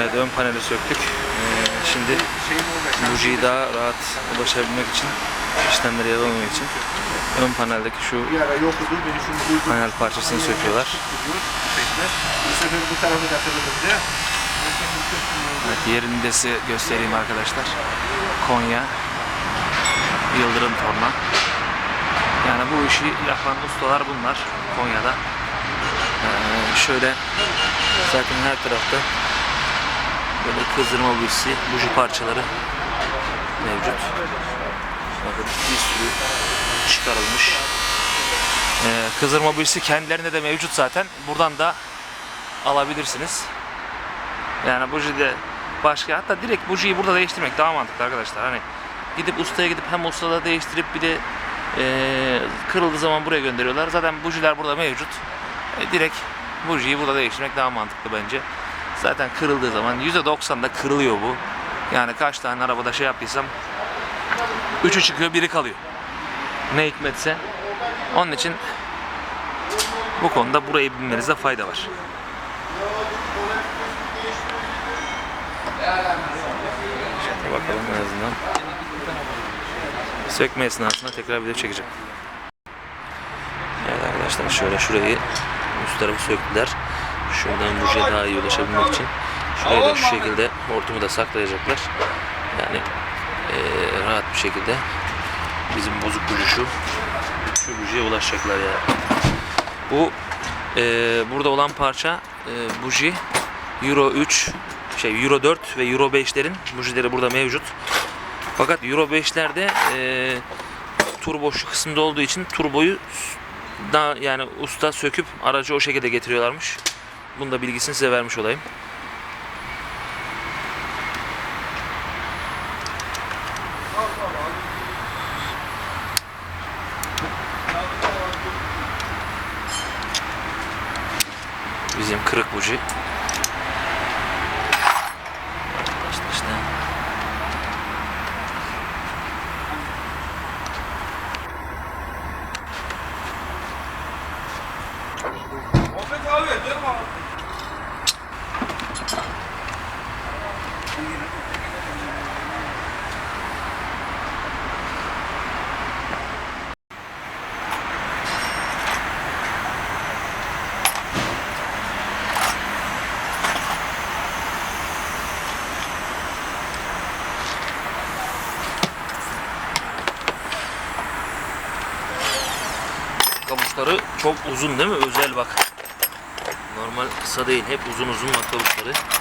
Evet ön paneli söktük. Ee, şimdi bujiyi daha rahat ulaşabilmek için, işlemleri yapabilmek için ön paneldeki şu panel parçasını söküyorlar. Evet, yerinde size göstereyim arkadaşlar. Konya Yıldırım Torna. Yani bu işi yapan ustalar bunlar Konya'da. Ee, şöyle zaten her tarafta böyle kızdırma bujisi, buji parçaları mevcut. Bakın bir sürü çıkarılmış. Ee, kızdırma bujisi kendilerinde de mevcut zaten. Buradan da alabilirsiniz. Yani bujide başka hatta direkt bujiyi burada değiştirmek daha mantıklı arkadaşlar. Hani gidip ustaya gidip hem ustada değiştirip bir de eee kırıldığı zaman buraya gönderiyorlar. Zaten bujiler burada mevcut. E, direkt bujiyi burada değiştirmek daha mantıklı bence. Zaten kırıldığı zaman %90'da kırılıyor bu. Yani kaç tane arabada şey yaptıysam üçü çıkıyor biri kalıyor. Ne hikmetse. Onun için bu konuda burayı bilmenizde fayda var. Şöyle bakalım en azından. Sökme esnasında tekrar video çekeceğim. Evet arkadaşlar şöyle şurayı üst tarafı söktüler. Şuradan bujiye daha iyi ulaşabilmek için. Şurayı da şu şekilde hortumu da saklayacaklar. Yani eee, rahat bir şekilde bizim bozuk buji şu. Bujiye ulaşacaklar yani. Bu eee, burada olan parça eee, buji Euro 3 şey Euro 4 ve Euro 5'lerin bujileri burada mevcut. Fakat Euro 5'lerde eee turbo şu kısımda olduğu için turboyu da yani usta söküp aracı o şekilde getiriyorlarmış. Bunu da bilgisini size vermiş olayım. Bizim kırık buji. İşte işte. Kavuçları çok uzun değil mi? Özel bak. Normal kısa değil. Hep uzun uzun bak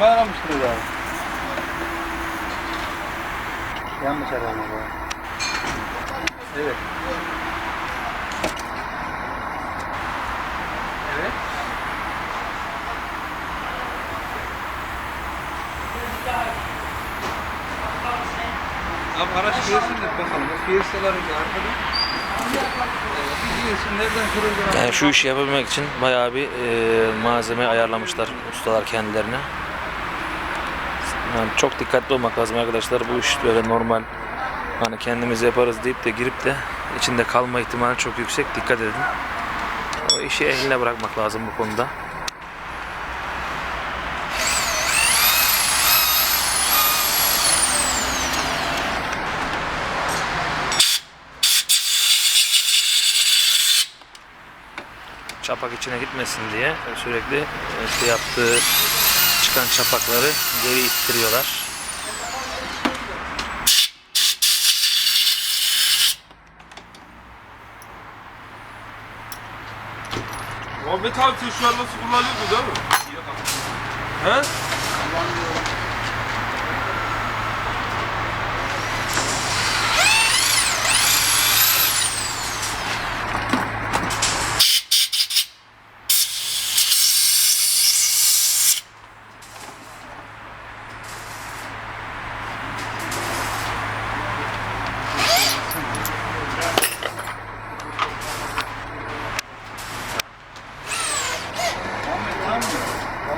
Kimi aramıştınız abi? Yanlış arama bu. Evet. Evet. Abi araç gelsin de bakalım. Fiyasaları arkada. Yani şu işi yapabilmek için bayağı bir e, malzeme ayarlamışlar ustalar kendilerine. Yani çok dikkatli olmak lazım arkadaşlar. Bu iş böyle normal hani kendimiz yaparız deyip de girip de içinde kalma ihtimali çok yüksek. Dikkat edin. O işi ehline bırakmak lazım bu konuda. çapak içine gitmesin diye sürekli işte yaptığı çıkan çapakları geri ittiriyorlar. Muhammed abi sen şu an nasıl kullanıyorsun değil mi? He?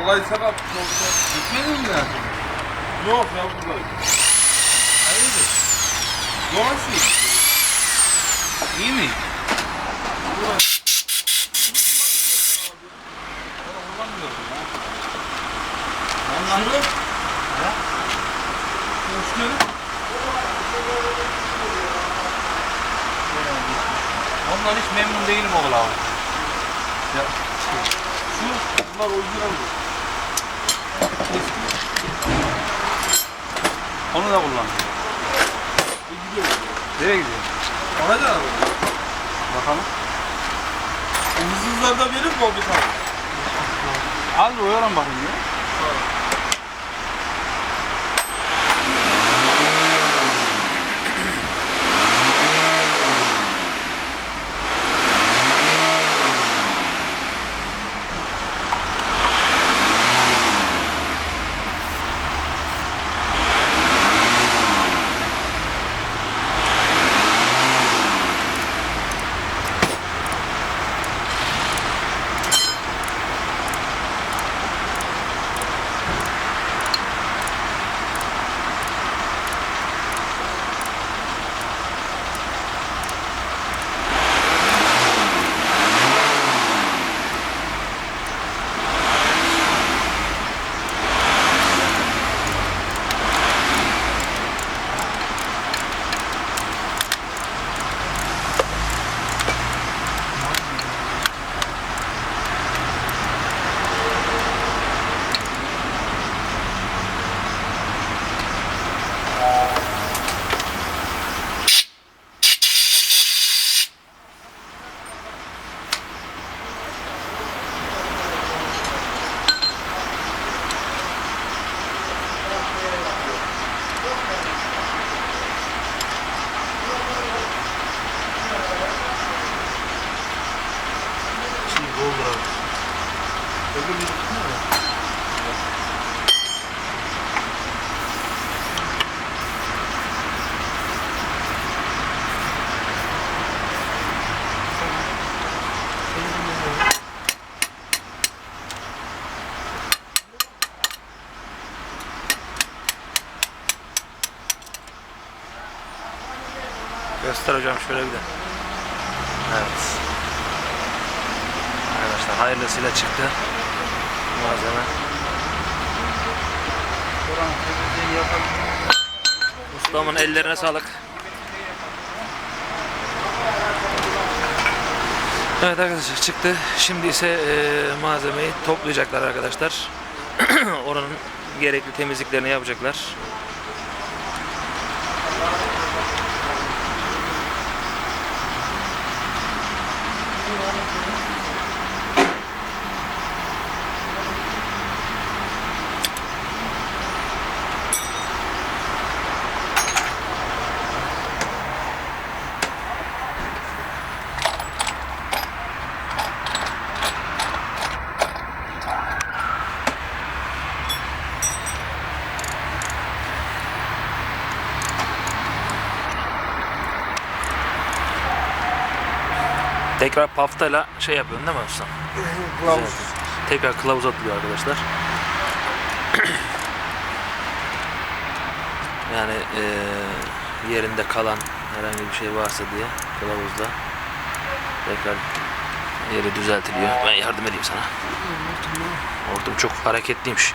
Vallahi sen attın oldu. Gitmedin mi? Yok ya buradayım. Hayırdır? Dolaşıyor. İyi mi? Şunu. Hoş geldin. Ondan hiç memnun değilim oğul abi. Ya. Şu. Bunlar orijinal bu. Onu da kullan. Bu gidiyor. Nereye gidiyorsun? Alacak mı? Bakalım. Hızsızlarda verir mi Muhammed abi? Al da oyalan bakayım ya. Şimdi Göster hocam şöyle bir de. Evet. Arkadaşlar hayırlısıyla çıktı. Malzeme. Ustamın ellerine sağlık. Evet arkadaşlar çıktı. Şimdi ise e, malzemeyi toplayacaklar arkadaşlar. Oranın gerekli temizliklerini yapacaklar. Tekrar paftayla şey yapıyorsun değil mi ustam? Kılavuz. Tekrar kılavuz atılıyor arkadaşlar. yani eee, yerinde kalan herhangi bir şey varsa diye kılavuzla tekrar yeri düzeltiliyor. Ben yardım edeyim sana. Hortum çok hareketliymiş.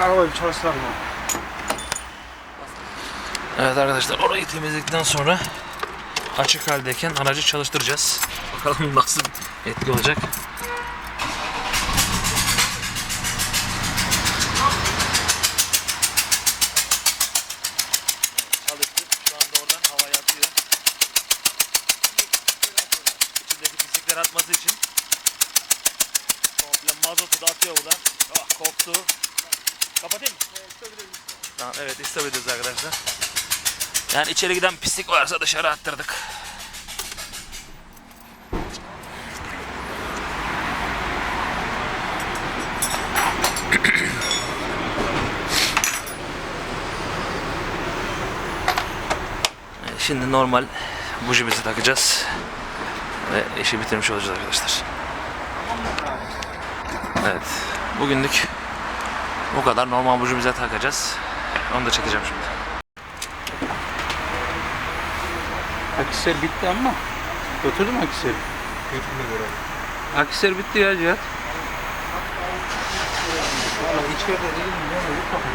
Arabayı çalıştılar mı? Evet arkadaşlar orayı temizledikten sonra açık haldeyken aracı çalıştıracağız. Bakalım nasıl etki olacak. Çalıştık. Şu anda oradan havaya atıyor. İçindeki pislikler atması için komple mazotu da atıyor buradan. Ah koktu. Kapatayım mı? Tamam evet ediyoruz arkadaşlar. Yani içeri giden pislik varsa dışarı attırdık. Şimdi normal bujimizi takacağız. Ve işi bitirmiş olacağız arkadaşlar. Evet. Bugünlük bu kadar normal bujimize takacağız. Onu da çekeceğim şimdi. Akisar bitti ama. Götürdün mü Akisar'ı? Götürme göre. Akisar bitti ya Cihat. Valla içeride değil mi? Ne olur bakın.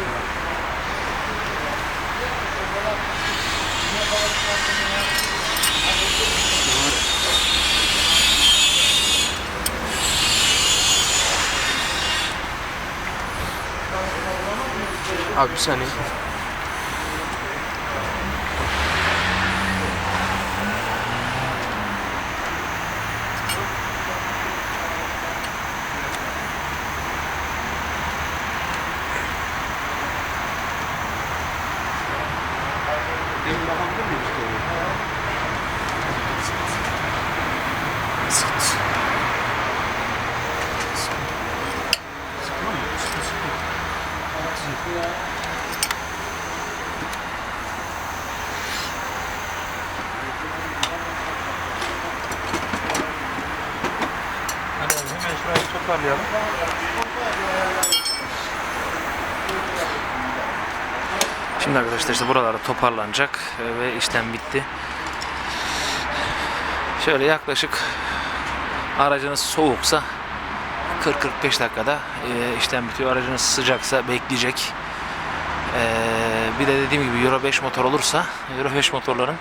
Abi bir saniye. Şurayı toparlayalım. Şimdi arkadaşlar işte buralarda toparlanacak e, ve işlem bitti. Şöyle yaklaşık aracınız soğuksa 40-45 dakikada e, işlem bitiyor. Aracınız sıcaksa bekleyecek. E, bir de dediğim gibi Euro 5 motor olursa Euro 5 motorların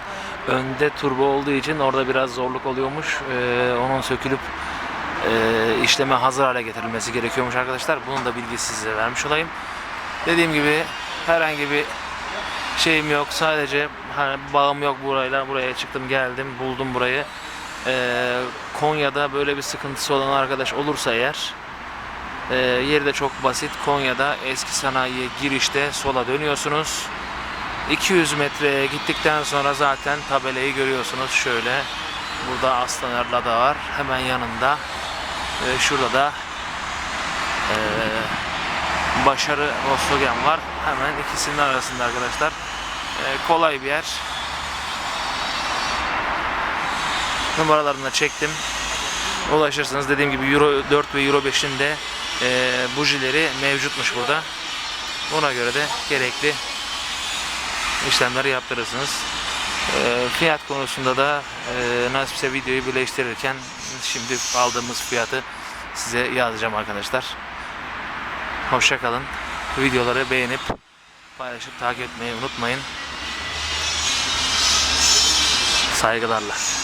önde turbo olduğu için orada biraz zorluk oluyormuş. Onun sökülüp e, işleme hazır hale getirilmesi gerekiyormuş arkadaşlar. Bunun da bilgisi size vermiş olayım. Dediğim gibi herhangi bir şeyim yok. Sadece hani bağım yok burayla. Buraya çıktım geldim buldum burayı. Ee, Konya'da böyle bir sıkıntısı olan arkadaş olursa eğer e, yeri de çok basit. Konya'da eski sanayiye girişte sola dönüyorsunuz. 200 metreye gittikten sonra zaten tabelayı görüyorsunuz. Şöyle burada Aslaner Lada var. Hemen yanında ve şurada da e, Başarı Volkswagen var. Hemen ikisinin arasında arkadaşlar. Ee, kolay bir yer. Numaralarını da çektim. Ulaşırsınız. Dediğim gibi Euro 4 ve Euro 5'in de e, bujileri mevcutmuş burada. Ona göre de gerekli işlemleri yaptırırsınız. E, fiyat konusunda da e, nasipse videoyu birleştirirken şimdi aldığımız fiyatı size yazacağım arkadaşlar. Hoşça kalın. Videoları beğenip paylaşıp takip etmeyi unutmayın. Saygılarla.